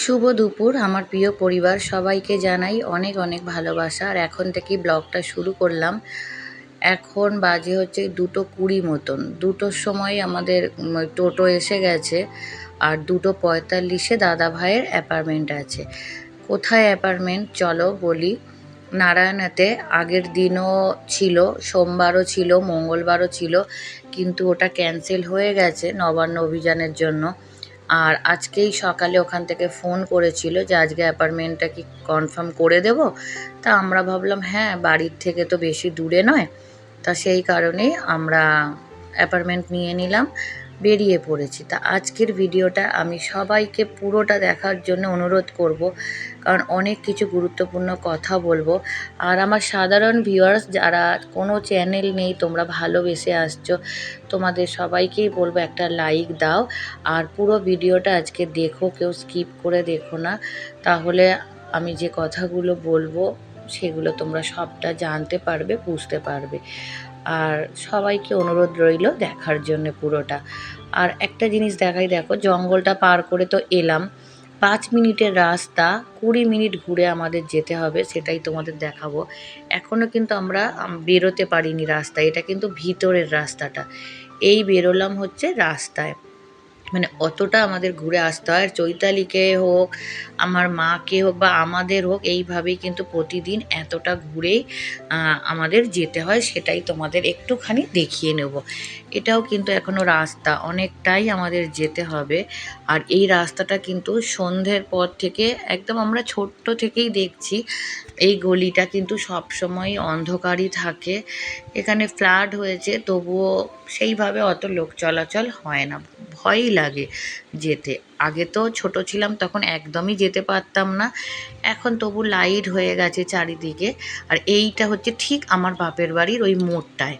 শুভ দুপুর। আমার প্রিয় পরিবার, সবাইকে জানাই অনেক অনেক ভালোবাসা। আর এখন থেকেই ব্লগটা শুরু করলাম। এখন বাজে হচ্ছে দুটো কুড়ি মতন। দুটোর সময় আমাদের টোটো এসে গেছে আর দুটো পঁয়তাল্লিশে দাদা ভাইয়ের অ্যাপার্টমেন্ট আছে। কোথায় অ্যাপার্টমেন্ট? চলো বলি। নারায়ণাতে আগের দিনও ছিল, সোমবারও ছিল, মঙ্গলবারও ছিল, কিন্তু ওটা ক্যান্সেল হয়ে গেছে নবান্ন অভিযানের জন্য। আর আজকেই সকালে ওখান থেকে ফোন করেছিল যে আজকে অ্যাপার্টমেন্টটা কি কনফার্ম করে দেব। তা আমরা ভাবলাম হ্যাঁ বাড়ির থেকে তো বেশি দূরে নয়। তা সেই কারণেই আমরা অ্যাপার্টমেন্ট নিয়ে নিলাম। বেরিয়ে পড়েছি। তা আজকের ভিডিওটা আমি সবাইকে পুরোটা দেখার জন্য অনুরোধ করব, কারণ অনেক কিছু গুরুত্বপূর্ণ কথা বলব। আর আমার সাধারণ ভিউয়ার্স যারা কোনো চ্যানেল নেই, তোমরা ভালোবেসে আসছো, তোমাদের সবাইকেই বলব একটা লাইক দাও। আর পুরো ভিডিওটা আজকে দেখো, কেউ স্কিপ করে দেখো না। তাহলে আমি যে কথাগুলো বলব, সেগুলো তোমরা সবটা জানতে পারবে, বুঝতে পারবে। আর সবাইকে অনুরোধ রইল দেখার জন্য পুরোটা। আর একটা জিনিস দেখাই, দেখো, জঙ্গলটা পার করে তো এলাম। পাঁচ মিনিটের রাস্তা, কুড়ি মিনিট ঘুরে আমাদের যেতে হবে, সেটাই তোমাদের দেখাবো। এখনও কিন্তু আমরা বেরোতে পারিনি রাস্তায়, এটা কিন্তু ভিতরের রাস্তাটা। এই বেরোলাম হচ্ছে রাস্তায়। মানে অতটা আমাদের ঘুরে আসতে হয়। চৈতালিকে হোক, আমার মাকে হোক বা আমাদের হোক, এইভাবেই কিন্তু প্রতিদিন এতটা ঘুরেই আমাদের যেতে হয়, সেটাই তোমাদের একটুখানি দেখিয়ে নেব। এটাও কিন্তু এখনও রাস্তা। অনেকটাই আমাদের যেতে হবে। আর এই রাস্তাটা কিন্তু সন্ধ্যের পর থেকে একদম আমরা ছোট্ট থেকেই দেখছি। এই গলিটা কিন্তু সবসময় অন্ধকারই থাকে। এখানে ফ্লাড হয়েছে, তবুও সেইভাবে অত লোক চলাচল হয় না। ভয়ই লাগে যেতে। আগে তো ছোট ছিলাম, তখন একদমই যেতে পারতাম না। এখন তবু লাইট হয়ে গেছে চারিদিকে। আর এইটা হচ্ছে ঠিক আমার বাপের বাড়ির ওই মোড়টায়।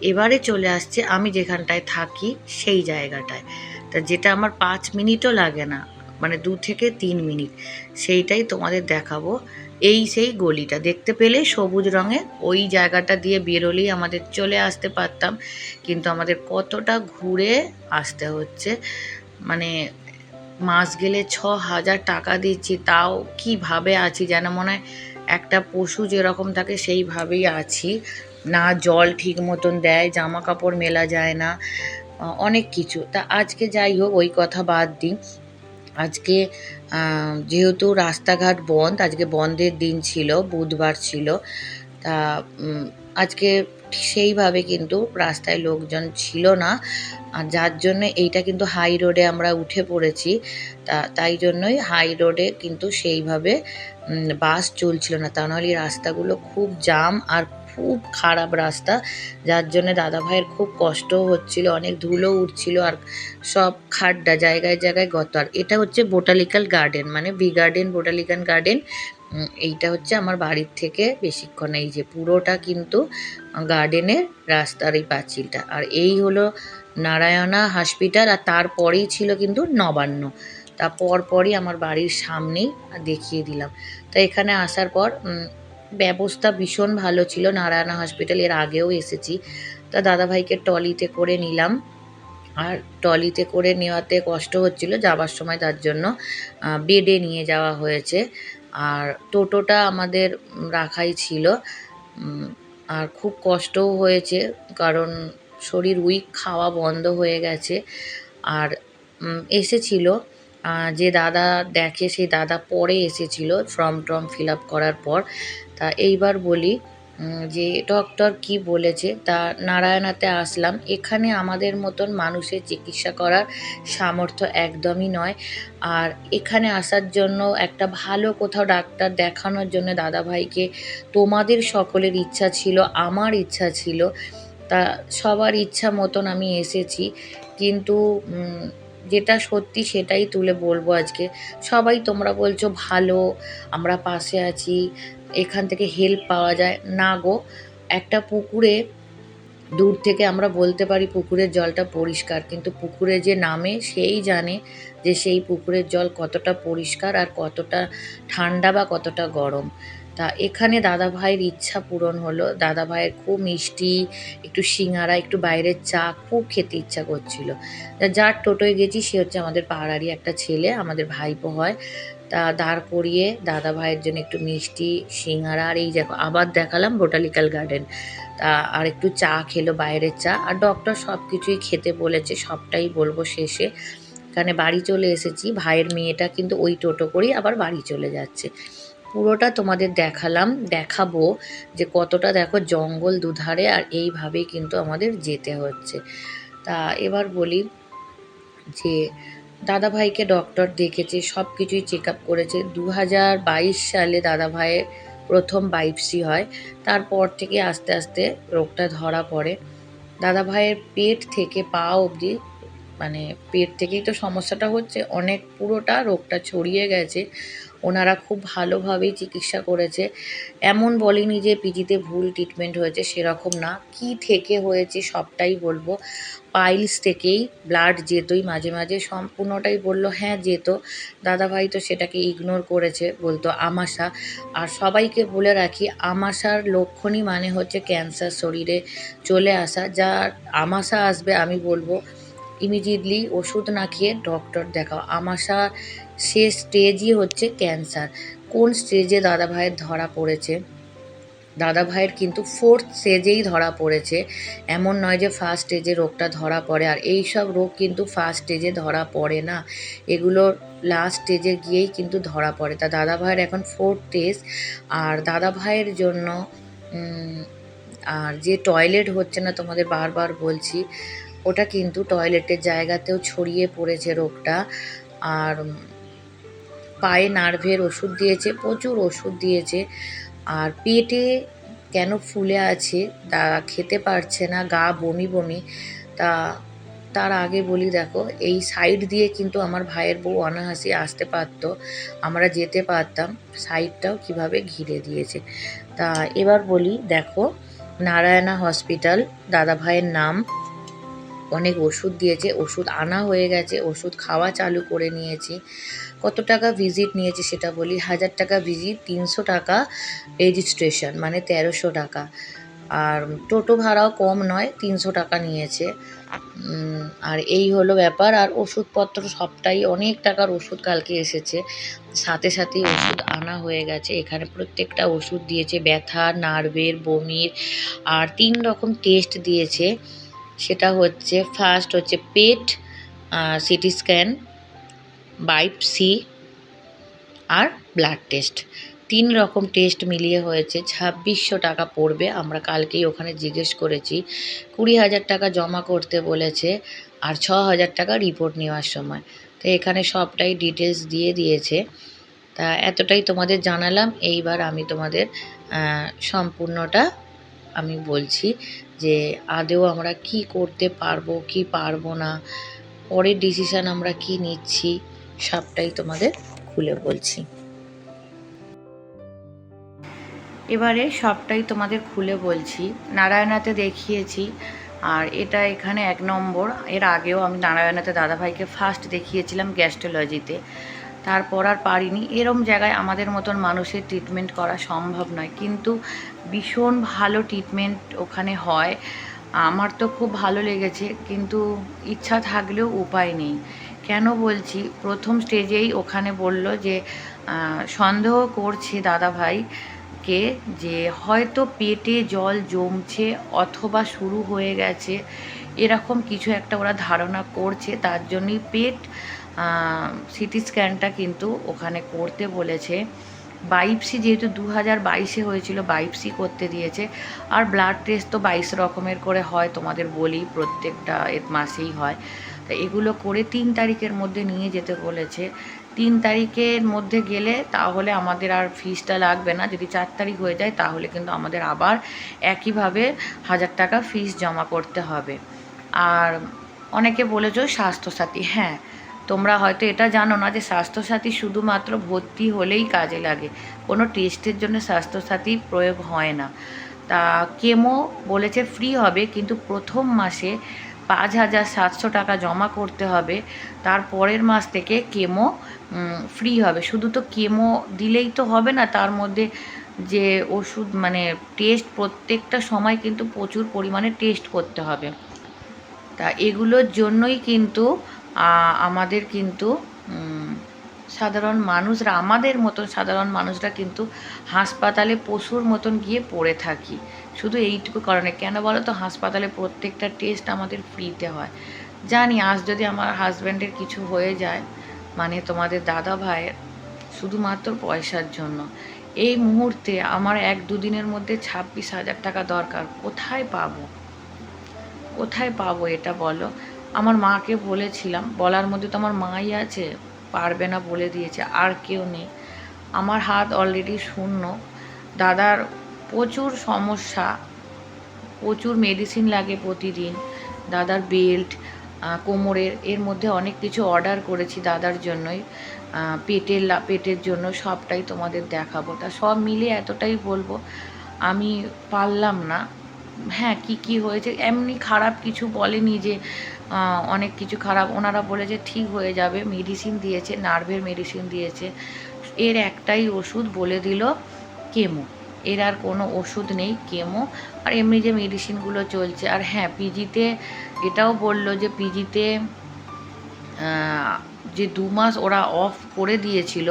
এবারে চলে আসছে আমি যেখানটায় থাকি, সেই জায়গাটায়। তা যেটা আমার পাঁচ মিনিটও লাগে না মানে দু থেকে তিন মিনিট, সেইটাই তোমাদের দেখাবো। এই সেই গলিটা, দেখতে পেলে সবুজ রঙের, ওই জায়গাটা দিয়ে বেরোলেই আমাদের চলে আসতে পারতাম। কিন্তু আমাদের কতটা ঘুরে আসতে হচ্ছে মানে মাস গেলে ছ হাজার টাকা দিচ্ছি, তাও কীভাবে আছি যেন মনে হয় একটা পশু যেরকম থাকে সেইভাবেই আছি। না জল ঠিক মতন দেয় জামা কাপড় মেলা যায় না অনেক কিছু। তা আজকে যাই হোক, ওই কথা বাদ দিই। আজকে যেহেতু রাস্তাঘাট বন্ধ, আজকে বন্ধের দিন ছিল, বুধবার ছিল, তা আজকে সেইভাবে কিন্তু রাস্তায় লোকজন ছিল না, আর যার জন্য এইটা কিন্তু হাই রোডে আমরা উঠে পড়েছি, তা, তাই জন্যই হাই রোডে কিন্তু সেইভাবে বাস চলছিল না। তা নাহলে রাস্তাগুলো খুব জাম, আর খুব খারাপ রাস্তা। যার জন্য দাদা ভাইয়ের খুব কষ্টও হচ্ছিল, অনেক ধুলো উঠছিল আর সব খাড্ডা জায়গায় জায়গায় গত আর এটা হচ্ছে বোটানিক্যাল গার্ডেন মানে বি গার্ডেন, বোটানিক্যাল গার্ডেন। এইটা হচ্ছে আমার বাড়ির থেকে বেশিক্ষণ এই যে পুরোটা কিন্তু গার্ডেনের রাস্তার এই পাঁচিলটা। আর এই হলো নারায়ণা হসপিটাল আর তারপরেই ছিল কিন্তু নবান্ন। তা পরপরই আমার বাড়ির সামনেই দেখিয়ে দিলাম। তা এখানে আসার পর ব্যবস্থা ভীষণ ভালো ছিল। নারায়ণা হসপিটাল এর আগেও এসেছি। তা দাদাভাইকে ট্রলিতে করে নিলাম। আর ট্রলিতে করে নেওয়াতে কষ্ট হচ্ছিল যাবার সময় তার জন্য। বেডে নিয়ে যাওয়া হয়েছে। আর টোটোটা আমাদের রাখাই ছিল। আর খুব কষ্টও হয়েছে কারণ শরীর উইক খাওয়া বন্ধ হয়ে গেছে। আর এসেছিল। যে দাদা দেখে সেই দাদা পরে এসেছিল। ফর্ম টর্ম ফিল আপ করার পর। তা এইবার বলি যে ডক্টর কি বলেছে তা নারায়ণাতে আসলাম। এখানে আমাদের মতন মানুষের চিকিৎসা করার সামর্থ্য একদমই নয়। আর এখানে আসার জন্য একটা ভালো কোথাও ডাক্তার দেখানোর জন্য দাদাভাইকে তোমাদের সকলের ইচ্ছা ছিল, আমার ইচ্ছা ছিল। তা সবার ইচ্ছা মতন আমি এসেছি। কিন্তু যেটা সত্যি সেটাই তুলে বলব আজকে। সবাই তোমরা বলছো ভালো, আমরা পাশে আছি। এখান থেকে হেল্প পাওয়া যায়। না গো, একটা পুকুরে, দূর থেকে আমরা বলতে পারি পুকুরের জলটা পরিষ্কার, কিন্তু পুকুরে যে নামে সেই জানে যে সেই পুকুরের জল কতটা পরিষ্কার আর কতটা ঠান্ডা বা কতটা গরম। তা এখানে দাদা ভাইয়ের ইচ্ছা পূরণ হলো। দাদা ভাইয়ের খুব মিষ্টি, একটু সিঙ্গারা, একটু বাইরের চা খুব খেতে ইচ্ছা করছিল। যার টোটোয় গেছি, সে হচ্ছে আমাদের পাড়ারই একটা ছেলে, আমাদের ভাইপো হয়। তা দাঁড় করিয়ে দাদা ভাইয়ের জন্য একটু মিষ্টি, সিঙ্গারা আর এই দেখো, আবার দেখালাম বোটানিক্যাল গার্ডেন তা আর একটু চা খেলো, বাইরের চা। আর ডক্টর সব কিছুই খেতে বলেছে, সবটাই বলব শেষে। এখানে বাড়ি চলে এসেছি, ভাইয়ের মেয়েটা কিন্তু ওই টোটো করেই আবার বাড়ি চলে যাচ্ছে। পুরোটা তোমাদের দেখালাম, দেখাবো যে কতটা দেখো জঙ্গল দুধারে আর এইভাবেই কিন্তু আমাদের যেতে হচ্ছে। তা এবার বলি যে দাদা ভাইকে ডক্টর দেখেছে সব কিছুই চেক আপ করেছে। দু হাজার বাইশ সালে দাদা ভাইয়ের প্রথম বাইপসি হয়, তারপর থেকে আস্তে আস্তে রোগটা ধরা পড়ে। দাদা ভাইয়ের পেট থেকে পা অবধি মানে পেট থেকেই তো সমস্যাটা হচ্ছে, অনেক পুরোটা রোগটা ছড়িয়ে গেছে। ওনারা খুব ভালোভাবেই চিকিৎসা করেছে। এমন বলেনি যে পিজিতে ভুল ট্রিটমেন্ট হয়েছে, সেরকম না। কি থেকে হয়েছে সবটাই বলব। পাইলস থেকেই ব্লাড যেতই মাঝে মাঝে সম্পূর্ণটাই বলল হ্যাঁ যেত। দাদাভাই তো সেটাকে ইগনোর করেছে। বলতো আমাশা। আর সবাইকে বলে রাখি, আমাশার লক্ষণই মানে হচ্ছে ক্যান্সার শরীরে চলে আসা। যা আমাশা আসবে আমি বলব, ইমিডিয়েটলি ওষুধ না খেয়ে ডক্টর দেখাও। আমাশা শেষ স্টেজই হচ্ছে ক্যান্সার কোন স্টেজে দাদা ভাইয়ের ধরা পড়েছে? দাদা ভাইয়ের কিন্তু ফোর্থ স্টেজেই ধরা পড়েছে। এমন নয় যে ফার্স্ট স্টেজে রোগটা ধরা পড়ে, আর এই সব রোগ কিন্তু ফার্স্ট স্টেজে ধরা পড়ে না। এগুলো লাস্ট স্টেজে গিয়েই কিন্তু ধরা পড়ে। তা দাদা ভাইয়ের এখন ফোর্থ স্টেজ আর দাদা ভাইয়ের জন্য আর যে টয়লেট হচ্ছে না, তোমাদের বারবার বলছি, ওটা কিন্তু টয়লেটের জায়গাতেও ছড়িয়ে পড়েছে রোগটা। আর পায়ে নার্ভের ওষুধ দিয়েছে, প্রচুর ওষুধ দিয়েছে। আর পেটে কেন ফুলে আছে তা খেতে পারছে না, গা বমি বমি। তা তার আগে বলি, দেখো, এই সাইড দিয়ে কিন্তু আমার ভাইয়ের বউ অনাহাসি আসতে পারতো, আমরা যেতে পারতাম। সাইডটাও কীভাবে ঘিরে দিয়েছে। তা এবার বলি, দেখো, নারায়ণা হসপিটাল, দাদা ভাইয়ের নাম। অনেক ওষুধ দিয়েছে, ওষুধ আনা হয়ে গেছে, ওষুধ খাওয়া চালু করে নিয়েছি। কত টাকা ভিজিট নিয়েছে সেটা বলি? হাজার টাকা ভিজিট তিনশো টাকা রেজিস্ট্রেশন মানে তেরোশো টাকা। আর টোটো ভাড়াও কম নয়, তিনশো টাকা নিয়েছে। আর এই হলো ব্যাপার। আর ওষুধপত্র সবটাই, অনেক টাকার ওষুধ কালকে এসেছে। সাথে সাথেই ওষুধ আনা হয়ে গেছে। এখানে প্রত্যেকটা ওষুধ দিয়েছে, ব্যথা, নার্ভের, বমির, আর তিন রকম টেস্ট দিয়েছে। সেটা হচ্ছে ফার্স্ট হচ্ছে পেট সিটি স্ক্যান বাইপসি আর ব্লাড টেস্ট। তিন রকম টেস্ট মিলিয়ে হয়েছে। ছাব্বিশশো টাকা পড়বে। আমরা কালকেই ওখানে জিজ্ঞেস করেছি, কুড়ি হাজার টাকা জমা করতে বলেছে আর ছ হাজার টাকা রিপোর্ট নেওয়ার সময়। তো এখানে সবটাই ডিটেলস দিয়ে দিয়েছে। তা এতটাই তোমাদের জানালাম। এইবার আমি তোমাদের সম্পূর্ণটা আমি বলছি যে আদেও আমরা কি করতে পারব, কি পারব না, পরের ডিসিশান আমরা কি নিচ্ছি। সবটাই তোমাদের খুলে বলছি। এবারে সবটাই তোমাদের খুলে বলছি। নারায়ণাতে দেখিয়েছি। আর এটা এখানে এক নম্বর। এর আগেও আমি নারায়ণাতে দাদাভাইকে ফার্স্ট দেখিয়েছিলাম গ্যাস্ট্রোলজিতে। তারপর আর পারিনি। এরম জায়গায় আমাদের মতন মানুষের ট্রিটমেন্ট করা সম্ভব নয়। কিন্তু ভীষণ ভালো ট্রিটমেন্ট ওখানে হয়। আমার তো খুব ভালো লেগেছে। কিন্তু ইচ্ছা থাকলেও উপায় নেই। কেন বলছি? প্রথম স্টেজেই ওখানে বলল যে সন্দেহ করছে দাদা ভাই কে যে, হয়তো পেটে জল জমছে অথবা শুরু হয়ে গেছে, এরকম কিছু একটা ওরা ধারণা করছে, তার জন্যই পেট সিটি স্ক্যানটা কিন্তু ওখানে করতে বলেছে। বাইপসি যেহেতু দু হাজার বাইশে হয়েছিল বাইপসি করতে দিয়েছে, আর ব্লাড টেস্ট তো বাইশ রকমের করে হয় তোমাদের বলি, প্রত্যেকটা এর মাসেই হয়। তা এগুলো করে তিন তারিখের মধ্যে নিয়ে যেতে বলেছে। তিন তারিখের মধ্যে গেলে তাহলে আমাদের আর ফিসটা লাগবে না। যদি চার তারিখ হয়ে যায় তাহলে কিন্তু আমাদের আবার একইভাবে হাজার টাকা ফিস জমা করতে হবে। আর অনেকে বলেছ স্বাস্থ্যসাথী। হ্যাঁ তোমরা হয়তো এটা জানো না যে স্বাস্থ্যসাথী শুধুমাত্র ভর্তি হলেই কাজে লাগে। কোনো টেস্টের জন্য স্বাস্থ্যসাথী প্রয়োগ হয় না। তা কেমো বলেছে ফ্রি হবে, কিন্তু প্রথম মাসে পাঁচ হাজার সাতশো টাকা জমা করতে হবে। তার পরের মাস থেকে কেমো ফ্রি হবে। শুধু তো কেমো দিলেই তো হবে না, তার মধ্যে যে ওষুধ মানে টেস্ট প্রত্যেকটা সময় কিন্তু প্রচুর পরিমাণে টেস্ট করতে হবে। তা এগুলোর জন্যই কিন্তু আমাদের কিন্তু সাধারণ মানুষরা, আমাদের মতন সাধারণ মানুষরা কিন্তু হাসপাতালে পশুর মতন গিয়ে পড়ে থাকি। শুধু এইটুকু কারণে কেন বলো তো? হাসপাতালে প্রত্যেকটা টেস্ট আমাদের ফ্রিতে হয়। জানি আজ যদি আমার হাজব্যান্ডের কিছু হয়ে যায় মানে তোমাদের দাদা ভাইয়ের শুধুমাত্র পয়সার জন্য। এই মুহূর্তে আমার এক দুদিনের মধ্যে ছাব্বিশ হাজার টাকা দরকার। কোথায় পাবো? কোথায় পাবো এটা বলো? আমার মাকে বলেছিলাম, বলার মধ্যে তো আমার মাই আছে, পারবে না বলে দিয়েছে, আর কেউ নেই। আমার হাত অলরেডি শূন্য। দাদার প্রচুর সমস্যা, প্রচুর মেডিসিন লাগে প্রতিদিন। দাদার বেল্ট কোমরের, এর মধ্যে অনেক কিছু অর্ডার করেছি দাদার জন্যই। পেটের পেটের জন্য সবটাই তোমাদের দেখাবো। তা সব মিলে এতটাই বলব, আমি পারলাম না। হ্যাঁ কি কি হয়েছে? এমনি খারাপ কিছু বলেনি যে অনেক কিছু খারাপ। ওনারা বলেছে ঠিক হয়ে যাবে মেডিসিন দিয়েছে নার্ভের মেডিসিন দিয়েছে। এর একটাই ওষুধ বলে দিল কেমো। এর আর কোনো ওষুধ নেই, কেমো আর এমনি যে মেডিসিনগুলো চলছে। আর হ্যাঁ পিজিতে এটাও বলল যে পিজিতে যে দু মাস ওরা অফ করে দিয়েছিল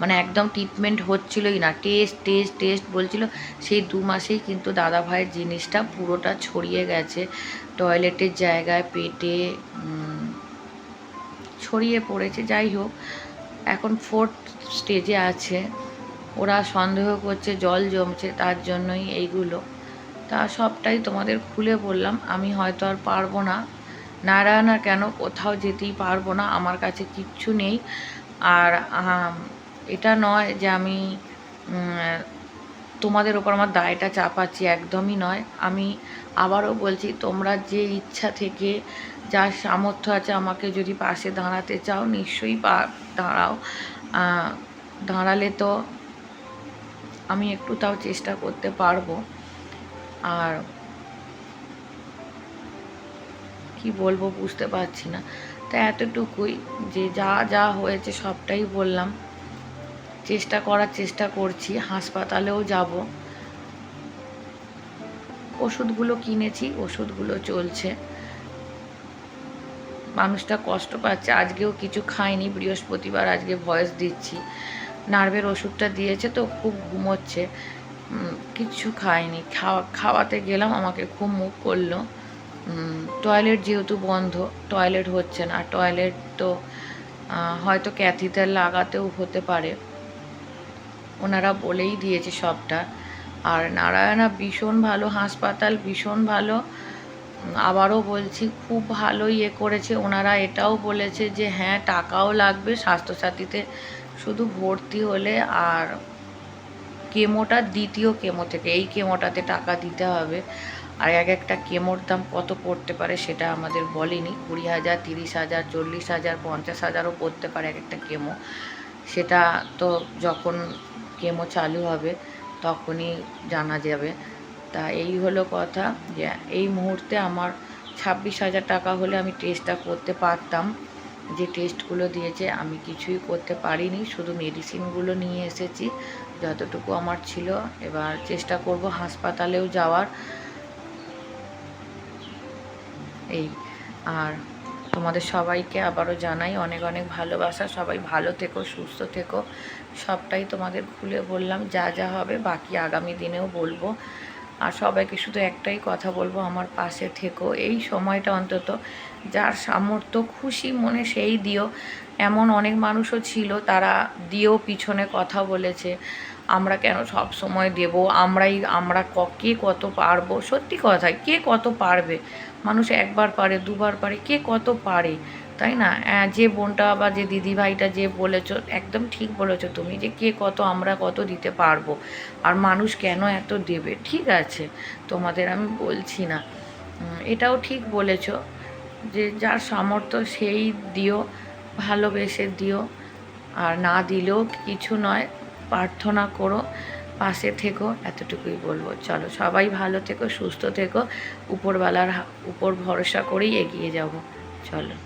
মানে একদম ট্রিটমেন্ট হচ্ছিলই না টেস্ট টেস্ট টেস্ট বলছিল, সেই দু মাসেই কিন্তু দাদা ভাইয়ের জিনিসটা পুরোটা ছড়িয়ে গেছে। টয়লেটের জায়গায়, পেটে ছড়িয়ে পড়েছে, যাই হোক, এখন ফোর্থ স্টেজে আছে। ওরা সন্দেহ করছে, জল জমছে তার জন্যই এইগুলো। তা সবটাই তোমাদের খুলে বললাম। আমি হয়তো আর পারব না। নারায়ণ কেন কোথাও যেতেই পারব না, আমার কাছে কিচ্ছু নেই। আর এটা নয় যে আমি তোমাদের ওপর আমার দায়টা চাপাচ্ছি, একদমই নয়। আমি আবারও বলছি, তোমরা যে ইচ্ছা থেকে যার সামর্থ্য আছে আমাকে যদি পাশে দাঁড়াতে চাও, নিশ্চয়ই পা, দাঁড়াও। দাঁড়ালে তো আমি একটু তাও চেষ্টা করতে পারব। আর কি বলব বুঝতে পারছি না। তা এতটুকুই যে যা যা হয়েছে সবটাই বললাম। চেষ্টা করার চেষ্টা করছি, হাসপাতালেও যাব। ওষুধগুলো কিনেছি, ওষুধগুলো চলছে। মানুষটা কষ্ট পাচ্ছে, আজকেও কিছু খায়নি বৃহস্পতিবার আজকে ভয়েস দিচ্ছি। নার্ভের ওষুধটা দিয়েছে তো খুব ঘুমোচ্ছে। কিচ্ছু খায়নি খাওয়া, খাওয়াতে গেলাম, আমাকে খুব মুখ করল। টয়লেট যেহেতু বন্ধ টয়লেট হচ্ছে না। টয়লেট তো হয়তো ক্যাথিটার লাগাতেও হতে পারে। ওনারা বলেই দিয়েছে সবটা। আর নারায়ণা ভীষণ ভালো, হাসপাতাল ভীষণ ভালো। আবারও বলছি, খুব ভালো ইয়ে করেছে। ওনারা এটাও বলেছে যে হ্যাঁ টাকাও লাগবে। স্বাস্থ্যসাথীতে শুধু ভর্তি হলে আর কেমোটা দ্বিতীয় কেমো থেকে, এই কেমোটাতে টাকা দিতে হবে। আর এক একটা কেমোর দাম কত পড়তে পারে সেটা আমাদের বলেনি। কুড়ি হাজার, তিরিশ হাজার, চল্লিশ হাজার, পঞ্চাশ হাজারও পড়তে পারে এক একটা কেমো। সেটা তো যখন কেমো চালু হবে তখনই জানা যাবে। তা এই হলো কথা যে এই মুহূর্তে আমার ছাব্বিশ হাজার টাকা হলে আমি টেস্টটা করতে পারতাম। যে টেস্টগুলো দিয়েছে আমি কিছুই করতে পারিনি, শুধু মেডিসিনগুলো নিয়ে এসেছি, যতটুকু আমার ছিল। এবার চেষ্টা করব হাসপাতালেও যাওয়ার। এই, আর তোমাদের সবাইকে আবারও জানাই অনেক অনেক ভালোবাসা, সবাই ভালো থেকো, সুস্থ থেকো। সবটাই তোমাদের খুলে বললাম, যা যা হবে বাকি আগামী দিনেও বলব। আর সবাইকে শুধু একটাই কথা বলব, আমার পাশে থেকো। এই সময়টা অন্তত যার সামর্থ্য, খুশি মনে সেই দিও। এমন অনেক মানুষও ছিল, তারা দিয়েও পিছনে কথা বলেছে, আমরা কেন সব সময় দেব? আমরাই, আমরা ক- কত পারব? সত্যি কথাই কে কত পারবে? মানুষ একবার পারে, দুবার পারে, কে কত পারে? তাই না? যে বোনটা বা যে দিদি ভাইটা যে বলেছ, একদম ঠিক বলেছ তুমি যে কে কত আমরা কত দিতে পারব। আর মানুষ কেন এত দেবে? ঠিক আছে, তোমাদের আমি বলছি না। এটাও ঠিক বলেছ যে যার সামর্থ্য সেই দিও, ভালোবেসে দিও। আর না দিলেও কিছু নয়, প্রার্থনা করো, পাশে থেকো, এতটুকুই বলব। চলো, সবাই ভালো থেকো, সুস্থ থেকো উপরবেলার উপর ভরসা করেই এগিয়ে যাব। চলো।